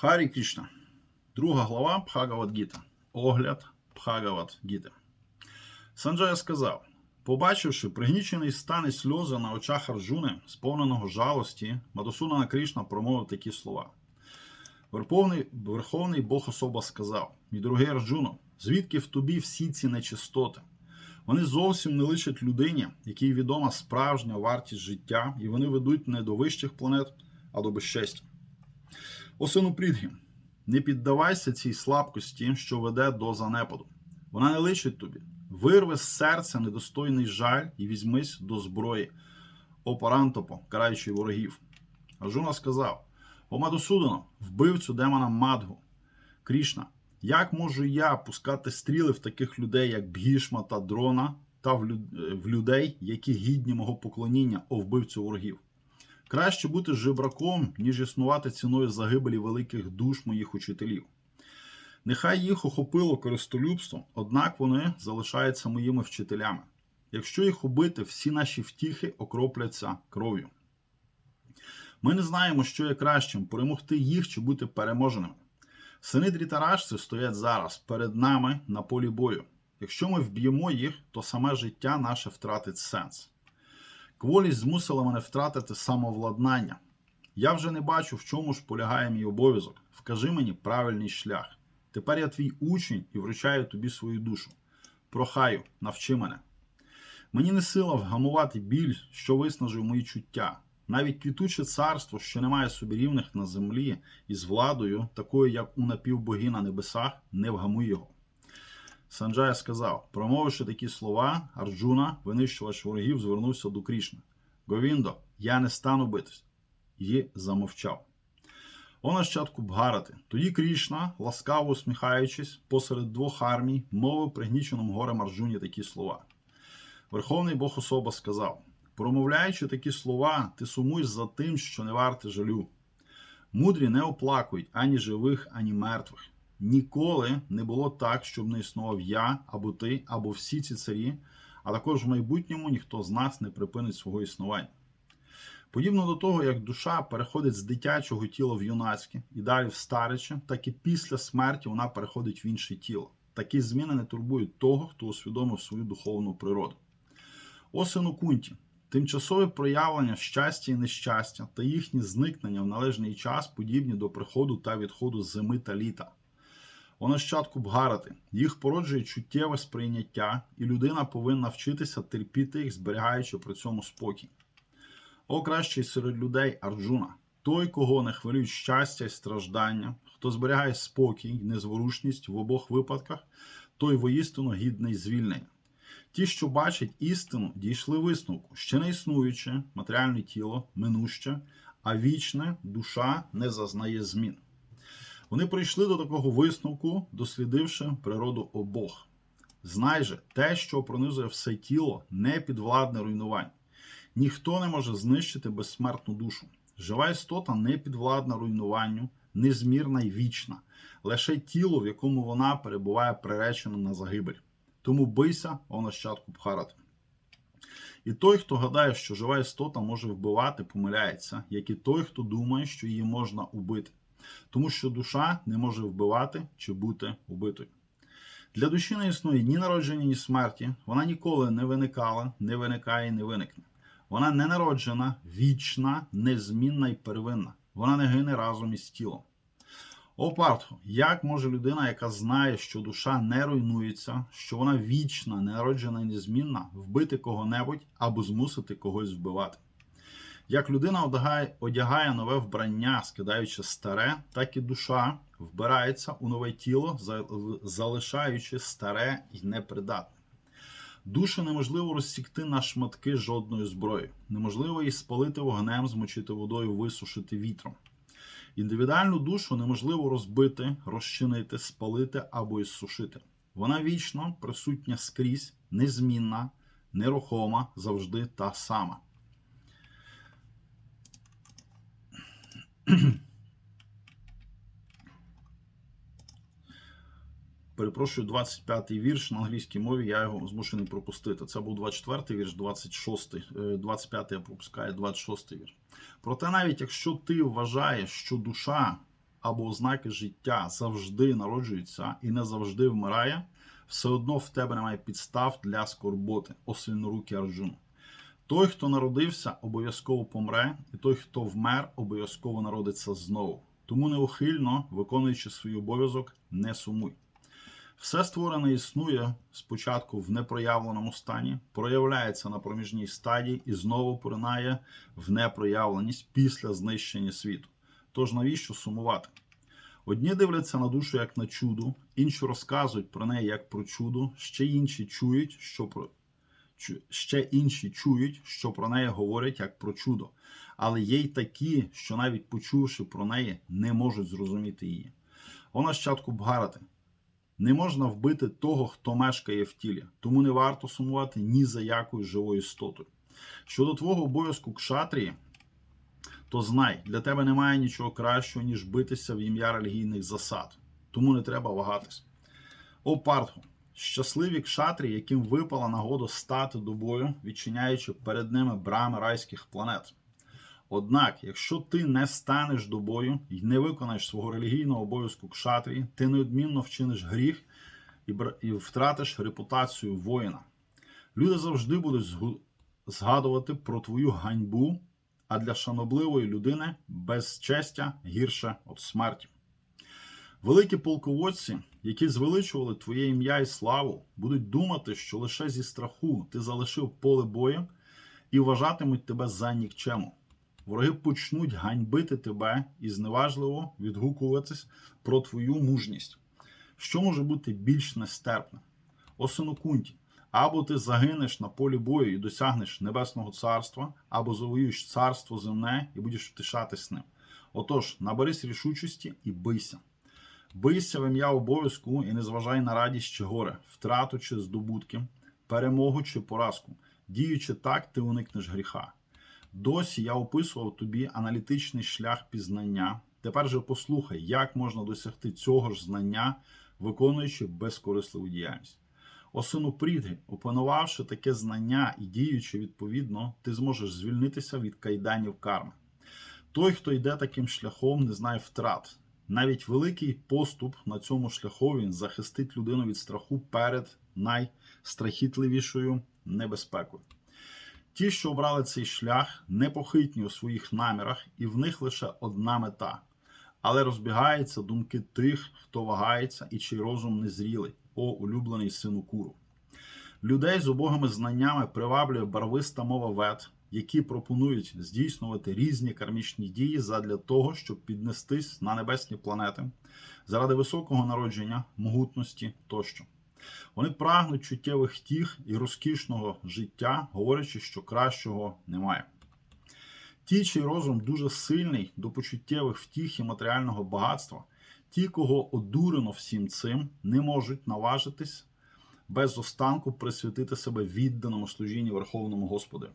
Харі Крішна. Друга глава Бхагават Гіта. Огляд Бхагават Гіти. Санджая сказав: побачивши пригнічений стан і сльози на очах Арджуни, сповненого жалості, Мадусунана Крішна промовив такі слова. Верховний, Верховний Бог особа сказав: Мій дорогий Арджуно, звідки в тобі всі ці нечистоти? Вони зовсім не личать людині, якій відома справжня вартість життя, і вони ведуть не до вищих планет, а до безчестя. О сину Прідгі, не піддавайся цій слабкості, що веде до занепаду. Вона не личить тобі. Вирви з серця недостойний жаль і візьмись до зброї. О Парантопо, караючи ворогів. Арджуна сказав: О Мадусудано, вбивцю демона Мадгу, Крішна, як можу я пускати стріли в таких людей, як Бгішма та Дрона, та в людей, які гідні мого поклоніння, о вбивцю ворогів? Краще бути жебраком, ніж існувати ціною загибелі великих душ моїх учителів. Нехай їх охопило користолюбством, однак вони залишаються моїми вчителями. Якщо їх убити, всі наші втіхи окропляться кров'ю. Ми не знаємо, що є кращим перемогти їх чи бути переможеними. Сини дрітарашці стоять зараз перед нами на полі бою. Якщо ми вб'ємо їх, то саме життя наше втратить сенс. Кволість змусила мене втратити самовладнання. Я вже не бачу, в чому ж полягає мій обов'язок. Вкажи мені правильний шлях. Тепер я твій учень і вручаю тобі свою душу. Прохаю, навчи мене. Мені не сила вгамувати біль, що виснажив мої чуття. Навіть квітуче царство, що не має собі рівних на землі, із владою, такою, як у напівбогі на небесах, не вгамуй його. Санджая сказав, промовивши такі слова, Арджуна, винищувач ворогів, звернувся до Крішни. Говіндо, я не стану битись. І замовчав. О нащадку Бгарати. Тоді Крішна, ласкаво усміхаючись, посеред двох армій, мовив пригніченому горем Арджуні такі слова. Верховний Бог особа сказав: промовляючи такі слова, ти сумуєш за тим, що не варте жалю. Мудрі не оплакують ані живих, ані мертвих. Ніколи не було так, щоб не існував я, або ти, або всі ці царі, а також в майбутньому ніхто з нас не припинить свого існування. Подібно до того, як душа переходить з дитячого тіла в юнацьке і далі в старече, так і після смерті вона переходить в інше тіло. Такі зміни не турбують того, хто усвідомив свою духовну природу. О сину Кунті, тимчасове проявлення щастя і нещастя та їхні зникнення в належний час подібні до приходу та відходу зими та літа. О нащадку Бгарати, їх породжує чуттєве сприйняття, і людина повинна вчитися терпіти їх, зберігаючи при цьому спокій. О кращий серед людей Арджуна, той, кого не хвилюють щастя і страждання, хто зберігає спокій незворушність в обох випадках, той воістину гідний звільнення. Ті, що бачать істину, дійшли висновку, ще не існуюче матеріальне тіло, минуще, а вічне душа не зазнає змін. Вони прийшли до такого висновку, дослідивши природу обох. Знай же, те, що пронизує все тіло, не підвладне руйнувань. Ніхто не може знищити безсмертну душу. Жива істота не підвладна руйнуванню, незмірна й вічна, лише тіло, в якому вона перебуває приречена на загибель. Тому бийся, о нащадку Бхарати. І той, хто гадає, що жива істота може вбивати, помиляється, як і той, хто думає, що її можна убити. Тому що душа не може вбивати чи бути убитою. Для душі не існує ні народження, ні смерті. Вона ніколи не виникала, не виникає і не виникне. Вона не народжена, вічна, незмінна і первинна. Вона не гине разом із тілом. О Партхо, як може людина, яка знає, що душа не руйнується, що вона вічна, ненароджена і незмінна, вбити кого-небудь або змусити когось вбивати? Як людина одягає, одягає нове вбрання, скидаючи старе, так і душа вбирається у нове тіло, залишаючи старе і непридатне. Душу неможливо розсікти на шматки жодною зброєю. Неможливо її спалити вогнем, змочити водою, висушити вітром. Індивідуальну душу неможливо розбити, розчинити, спалити або іссушити. Вона вічно присутня скрізь, незмінна, нерухома, завжди та сама. Перепрошую, 25-й вірш на англійській мові, я його змушений пропустити. Це був 24-й вірш, 26-й, 25-й я пропускаю, 26-й вірш. Проте, навіть якщо ти вважаєш, що душа або ознаки життя завжди народжується і не завжди вмирає, все одно в тебе немає підстав для скорботи, осильнорукі Арджуну. Той, хто народився, обов'язково помре, і той, хто вмер, обов'язково народиться знову. Тому неухильно, виконуючи свій обов'язок, не сумуй. Все створене існує спочатку в непроявленому стані, проявляється на проміжній стадії і знову поринає в непроявленість після знищення світу. Тож навіщо сумувати? Одні дивляться на душу як на чудо, інші розказують про неї як про чудо, ще інші чують, що про ще інші чують, що про неї говорять як про чудо, але є й такі, що навіть почувши про неї, не можуть зрозуміти її. О нащадку Бгарати, не можна вбити того, хто мешкає в тілі, тому не варто сумувати ні за якою живою істотою. Щодо твого обов'язку кшатрії, то знай, для тебе немає нічого кращого, ніж битися в ім'я релігійних засад, тому не треба вагатись. О Партху, щасливі кшатрі, яким випала нагода стати до бою, відчиняючи перед ними брами райських планет. Однак, якщо ти не станеш до бою і не виконаєш свого релігійного обов'язку кшатрі, ти неодмінно вчиниш гріх і, втратиш репутацію воїна. Люди завжди будуть згадувати про твою ганьбу, а для шанобливої людини безчестя гірше від смерті. Великі полководці, які звеличували твоє ім'я і славу, будуть думати, що лише зі страху ти залишив поле бою і вважатимуть тебе за нікчему. Вороги почнуть ганьбити тебе і зневажливо відгукуватись про твою мужність. Що може бути більш нестерпне? О сину або ти загинеш на полі бою і досягнеш небесного царства, або завоюєш царство земне і будеш втишатись ним. Отож, наберись рішучості і бийся. Бийся в ім'я обов'язку і не зважай на радість чи горе, втрату чи здобутки, перемогу чи поразку. Діючи так, ти уникнеш гріха. Досі я описував тобі аналітичний шлях пізнання. Тепер же послухай, як можна досягти цього ж знання, виконуючи безкорисливу діяльність. О сину Прідги, опанувавши таке знання і діючи відповідно, ти зможеш звільнитися від кайданів карми. Той, хто йде таким шляхом, не знає втрат. Навіть великий поступ на цьому шляху він захистить людину від страху перед найстрахітливішою небезпекою. Ті, що обрали цей шлях, непохитні у своїх намірах, і в них лише одна мета. Але розбігаються думки тих, хто вагається і чий розум незрілий, о улюблений сину куру. Людей з убогими знаннями приваблює барвиста мова вет, які пропонують здійснювати різні кармічні дії задля того, щоб піднестись на небесні планети заради високого народження, могутності тощо. Вони прагнуть чуттєвих втіх і розкішного життя, говорячи, що кращого немає. Ті, чий розум дуже сильний до почуттєвих втіх і матеріального багатства, ті, кого одурено всім цим, не можуть наважитись без останку присвятити себе відданому служінню Верховному Господу.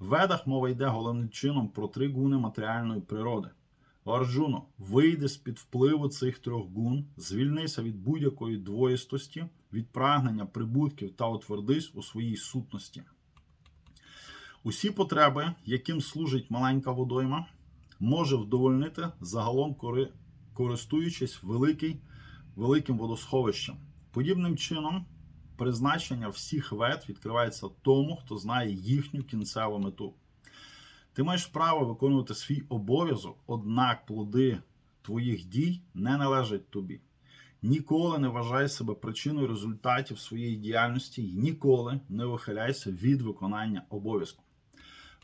Ведах мова йде головним чином про три гуни матеріальної природи. Арджуно, вийди з-під впливу цих трьох гун, звільнися від будь-якої двоїстості, від прагнення прибутків та утвердись у своїй сутності. Усі потреби, яким служить маленька водойма, може вдовольнити загалом кори- користуючись великий, великим водосховищем. Подібним чином, призначення всіх вед відкривається тому, хто знає їхню кінцеву мету. Ти маєш право виконувати свій обов'язок, однак плоди твоїх дій не належать тобі. Ніколи не вважай себе причиною результатів своєї діяльності і ніколи не вихиляйся від виконання обов'язку.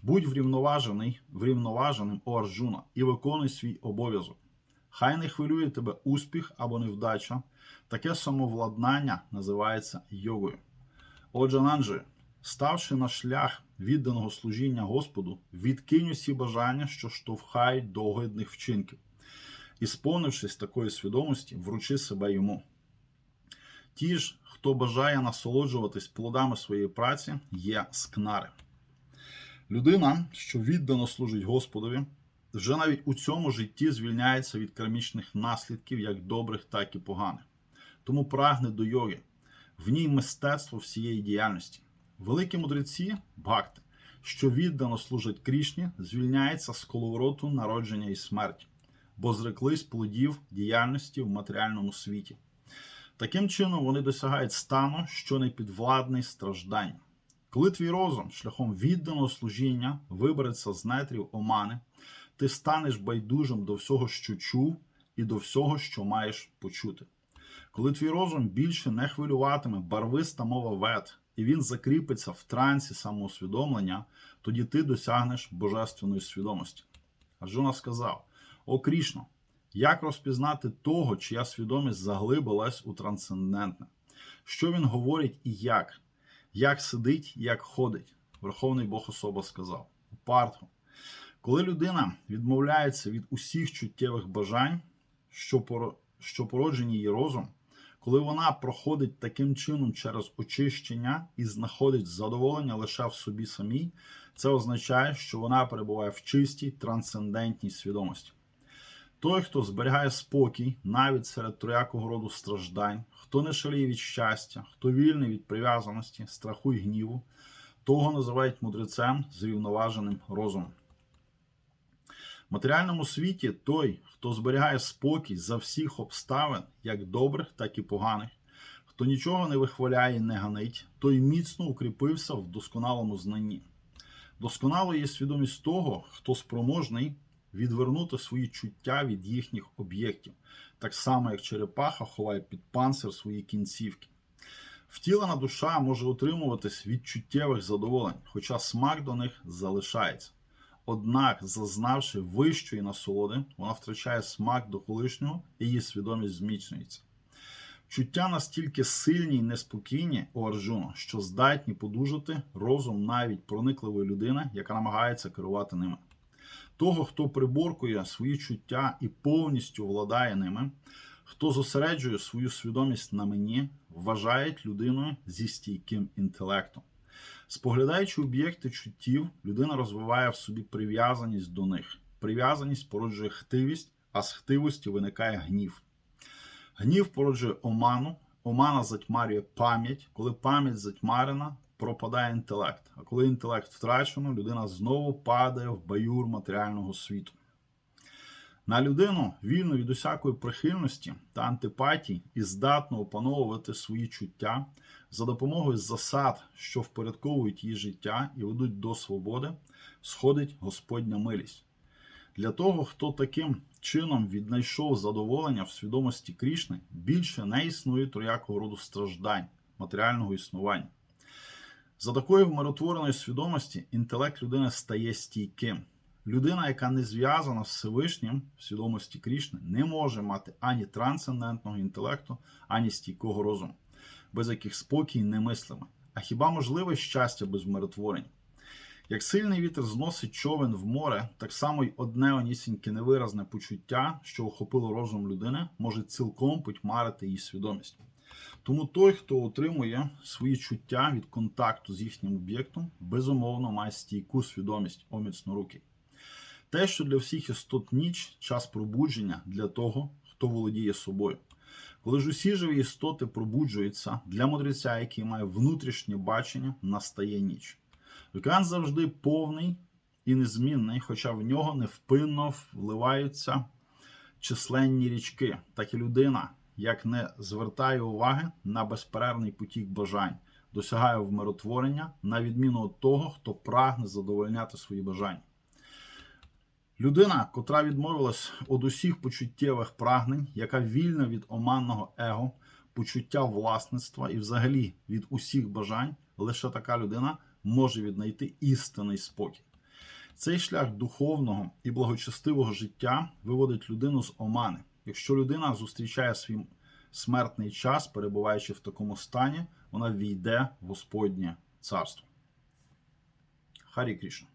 Будь врівноважений, врівноваженим о Арджуна і виконуй свій обов'язок. Хай не хвилює тебе успіх або невдача. Таке самовладнання називається йогою. Отже, Нанджи, ставши на шлях відданого служіння Господу, відкинь усі бажання, що штовхають до вчинків. І, сповнившись такої свідомості, вручи себе йому. Ті ж, хто бажає насолоджуватись плодами своєї праці, є скнари. Людина, що віддано служить Господові, вже навіть у цьому житті звільняється від кармічних наслідків, як добрих, так і поганих. Тому прагне до йоги, в ній мистецтво всієї діяльності. Великі мудреці, бхакти, що віддано служать Крішні, звільняються з коловороту народження і смерті. бо зреклись плодів діяльності в матеріальному світі. Таким чином вони досягають стану, що не підвладний стражданню. Коли твій розум шляхом відданого служіння вибереться з нетрів омани, ти станеш байдужим до всього, що чув, і до всього, що маєш почути. Коли твій розум більше не хвилюватиме барвиста мова вет, і він закріпиться в трансі самоусвідомлення, тоді ти досягнеш божественної свідомості. Арджуна сказав: О Крішно, як розпізнати того, чия свідомість заглибилась у трансцендентне? Що він говорить і як? Як сидить, як ходить? Верховний Бог особа сказав. Партху. Коли людина відмовляється від усіх чуттєвих бажань, що. Що породжені її розум, коли вона проходить таким чином через очищення і знаходить задоволення лише в собі самій, це означає, що вона перебуває в чистій трансцендентній свідомості. Той, хто зберігає спокій навіть серед троякого роду страждань, хто не шаліє від щастя, хто вільний від прив'язаності, страху і гніву, того називають мудрецем з рівноваженим розумом. Матеріальному світі той, хто зберігає спокій за всіх обставин, як добрих, так і поганих, хто нічого не вихваляє і не ганить, той міцно укріпився в досконалому знанні. Досконало є свідомість того, хто спроможний відвернути свої чуття від їхніх об'єктів, так само як черепаха ховає під панцир свої кінцівки. Втілена душа може утримуватись від чуттєвих задоволень, хоча смак до них залишається. Однак, зазнавши вищої насолоди, вона втрачає смак до колишнього і її свідомість зміцнюється. Чуття настільки сильні й неспокійні у Арджуна, що здатні подужати розум навіть проникливої людини, яка намагається керувати ними. Того, хто приборкує свої чуття і повністю владає ними, хто зосереджує свою свідомість на мені, вважають людиною зі стійким інтелектом. Споглядаючи об'єкти чуттів, людина розвиває в собі прив'язаність до них. Прив'язаність породжує хтивість, а з хтивості виникає гнів. Гнів породжує оману, омана затьмарює пам'ять. Коли пам'ять затьмарена, пропадає інтелект. А коли інтелект втрачено, людина знову падає в баюр матеріального світу. На людину, вільну від усякої прихильності та антипатій і здатну опановувати свої чуття за допомогою засад, що впорядковують її життя і ведуть до свободи, сходить Господня милість. Для того, хто таким чином віднайшов задоволення в свідомості Крішни, більше не існує троякого роду страждань, матеріального існування. За такої вмиротвореної свідомості інтелект людини стає стійким. Людина, яка не зв'язана з Всевишнім в свідомості Крішни, не може мати ані трансцендентного інтелекту, ані стійкого розуму, без яких спокій немислиме. А хіба можливе щастя без миротворення? Як сильний вітер зносить човен в море, так само й одне онісіньке невиразне почуття, що охопило розум людини, може цілком потьмарити її свідомість. Тому той, хто отримує свої чуття від контакту з їхнім об'єктом, безумовно має стійку свідомість оміцнорукий. Те, що для всіх істот ніч час пробудження для того, хто володіє собою. Коли ж усі живі істоти пробуджуються для мудреця, який має внутрішнє бачення, настає ніч. Океан завжди повний і незмінний, хоча в нього невпинно вливаються численні річки, так і людина, як не звертає уваги на безперервний потік бажань, досягає вмиротворення, на відміну від того, хто прагне задовольняти свої бажання. Людина, котра відмовилась від усіх почуттєвих прагнень, яка вільна від оманного его, почуття власництва і взагалі від усіх бажань, лише така людина може віднайти істинний спокій. Цей шлях духовного і благочестивого життя виводить людину з омани. Якщо людина зустрічає свій смертний час, перебуваючи в такому стані, вона війде в Господнє царство. Харі Крішна.